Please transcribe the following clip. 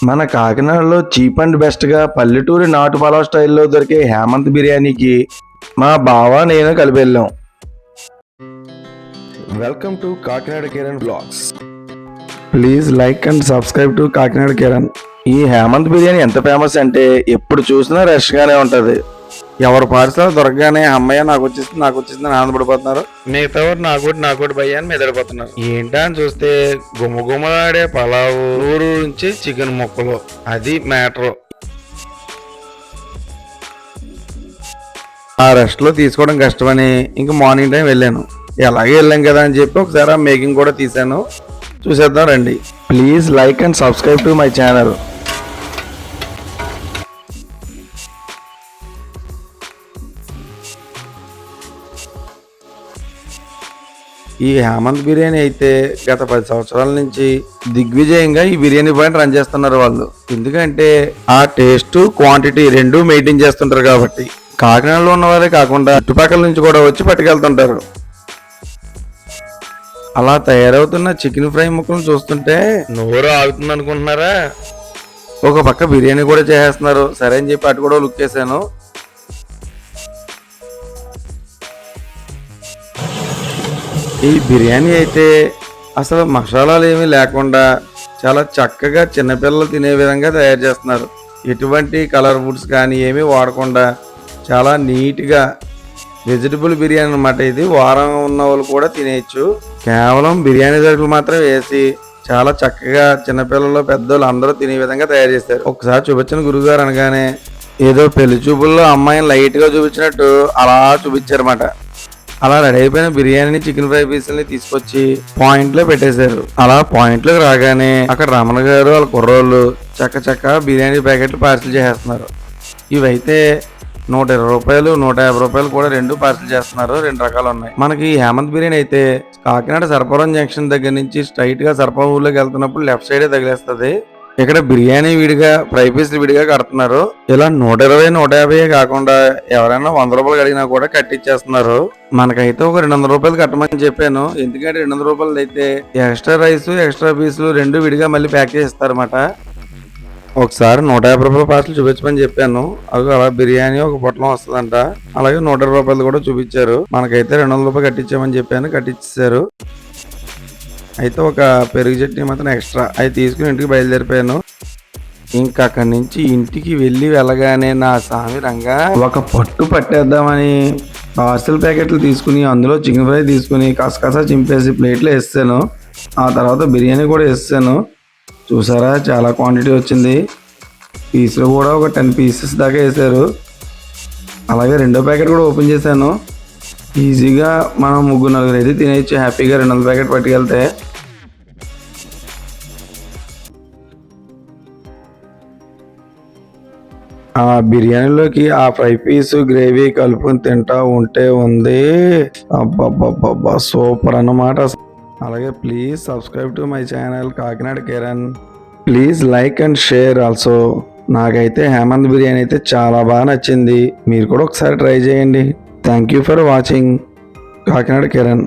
మన కాకినాడలో cheap and బెస్ట్గా పల్లెటూరి నాటు పలావ్ స్టైల్లో దొరికే హేమంత్ బిర్యానీకి మా బావ నేను కలిపి వెళ్ళాం welcome to Kakinada Kiran blogs please like and subscribe to Kakinada Kiran ఈ హేమంత్ బిర్యానీ ఎంత ఫేమస్ అంటే ఎప్పుడు చూసినా రష్గానే ఉంటుంది. ఎవరు పార్సల్ దొరకగానే అమ్మయ్య నాకు వచ్చేసింది నాకు వచ్చేసింది ఆనందపడిపోతున్నారు. మిగతా వారు నాకోటి నాకోటి భయ్య అని మెదడిపోతున్నారు ఏంటా అని చూస్తే గుమగుమలాడే పలావు ఊరు నుంచి చికెన్ ముక్కలు. అది మ్యాటర్. ఆ రెస్ట్లో తీసుకోవడం కష్టమని ఇంకా మార్నింగ్ టైం వెళ్ళాను. ఎలాగే వెళ్ళాం కదా అని చెప్పి ఒకసారి ఆ మేకింగ్ కూడా తీసాను చూసేద్దాం రండి. Please like and subscribe to my channel ఈ హేమంత్ బిర్యానీ అయితే గత పది సంవత్సరాల నుంచి దిగ్విజయంగా ఈ బిర్యానీ పాయింట్ రన్ చేస్తున్నారు వాళ్ళు. ఎందుకంటే ఆ టేస్ట్ క్వాంటిటీ రెండు మెయింటైన్ చేస్తుంటారు కాబట్టి. కాకినాడలో ఉన్నవారే కాకుండా చుట్టుపక్కల నుంచి కూడా వచ్చి పట్టుకెళ్తుంటారు. అలా తయారవుతున్న చికెన్ ఫ్రై ముక్కలను చూస్తుంటే నోరు ఆగుతుంది అనుకుంటున్నారా ఒక పక్క బిర్యానీ కూడా చేసేస్తున్నారు. సరే అని చెప్పి అటు కూడా లుక్ చేశాను ఈ బిర్యానీ అయితే అసలు మసాలాలు ఏమీ లేకుండా చాలా చక్కగా చిన్నపిల్లలు తినే విధంగా తయారు చేస్తున్నారు. ఎటువంటి కలర్ ఫుడ్స్ కానీ ఏమీ వాడకుండా చాలా నీట్గా వెజిటబుల్ బిర్యానీ అన్నమాట ఇది. వారం ఉన్న వాళ్ళు కూడా తినేయచ్చు. కేవలం బిర్యానీ సరుకులు మాత్రం వేసి చాలా చక్కగా చిన్నపిల్లలు పెద్దోళ్ళు అందరూ తినే విధంగా తయారు చేశారు. ఒకసారి చూపించిన గురుగారు అనగానే ఏదో పెళ్ళి చూపుల్లో అమ్మాయిని లైట్గా చూపించినట్టు అలా చూపించారన్నమాట. అలా రెడీ అయిపోయిన బిర్యానీని చికెన్ ఫ్రై పీసుల్ని తీసుకొచ్చి పాయింట్లో పెట్టేశారు. అలా పాయింట్లోకి రాగానే అక్కడ రమణ గారు వాళ్ళ కుర్రోళ్ళు చక్క చక్క బిర్యానీ ప్యాకెట్లు పార్సిల్ చేసేస్తున్నారు. ఇవైతే నూట ఇరవై రూపాయలు నూట యాభై రూపాయలు కూడా రెండు పార్సిల్ చేస్తున్నారు. రెండు రకాలు ఉన్నాయి. మనకి హేమంత్ బిర్యానీ అయితే కాకినాడ సర్పవరం జంక్షన్ దగ్గర నుంచి స్ట్రైట్గా సర్పవరం ఊర్లోకి వెళ్తున్నప్పుడు లెఫ్ట్ సైడే తగిలేస్తుంది. ఇక్కడ బిర్యానీ విడిగా ఫ్రై పీసులు విడిగా కడుతున్నారు. ఇలా నూట ఇరవై నూట యాభై కాకుండా ఎవరైనా వంద రూపాయలు అడిగినా కూడా కట్టించేస్తున్నారు మనకైతే ఒక రెండు వందల రూపాయలు కట్టమని చెప్పాను. ఎందుకంటే రెండు వందల రూపాయలు అయితే ఎక్స్ట్రా రైస్ ఎక్స్ట్రా పీసులు రెండు విడిగా మళ్ళీ ప్యాక్ చేస్తారన్నమాట ఒకసారి నూట యాభై రూపాయల పార్సల్ చూపించమని చెప్పాను. అవి అలా బిర్యానీ ఒక పొట్లం వస్తుందంట. అలాగే నూట ఇరవై రూపాయలు కూడా చూపించారు. మనకైతే రెండు వందల రూపాయలు కట్టించామని చెప్పాను. కట్టించారు అయితే ఒక పెరుగు చట్నీ మాత్రం ఎక్స్ట్రా. అవి తీసుకుని ఇంటికి బయలుదేరిపోయాను. ఇంకా అక్కడి నుంచి ఇంటికి వెళ్ళి వెళ్ళగానే నా స్వామి రంగా ఒక పట్టు పట్టేద్దామని పార్సల్ ప్యాకెట్లు తీసుకుని అందులో చికెన్ ఫ్రై తీసుకుని కసకసా చింపేసి ప్లేట్లో వేస్తాను ఆ తర్వాత బిర్యానీ కూడా వేస్తాను చూసారా చాలా క్వాంటిటీ వచ్చింది. పీసులు కూడా ఒక టెన్ పీసెస్ దాకా వేశారు అలాగే రెండో ప్యాకెట్ కూడా ఓపెన్ చేశాను. ఈజీగా మనం ముగ్గురు నలుగురు అయితే తినేయచ్చు. హ్యాపీగా రెండు వందల ప్యాకెట్ పట్టుకెళ్తే. ఆ బిర్యానీలోకి ఆ ఫ్రై పీస్ గ్రేవీ కలుపుకొని తింటా ఉంటే ఉంది. అబ్బబ్బబ్బబ్బా సూపర్ అన్నమాట. అలాగే please subscribe to my channel Kakinada Kiran please like and share also. నాకైతే హేమంత్ బిర్యానీ అయితే చాలా బాగా నచ్చింది. మీరు కూడా ఒకసారి ట్రై చేయండి. Thank you for watching Kakinada Kiran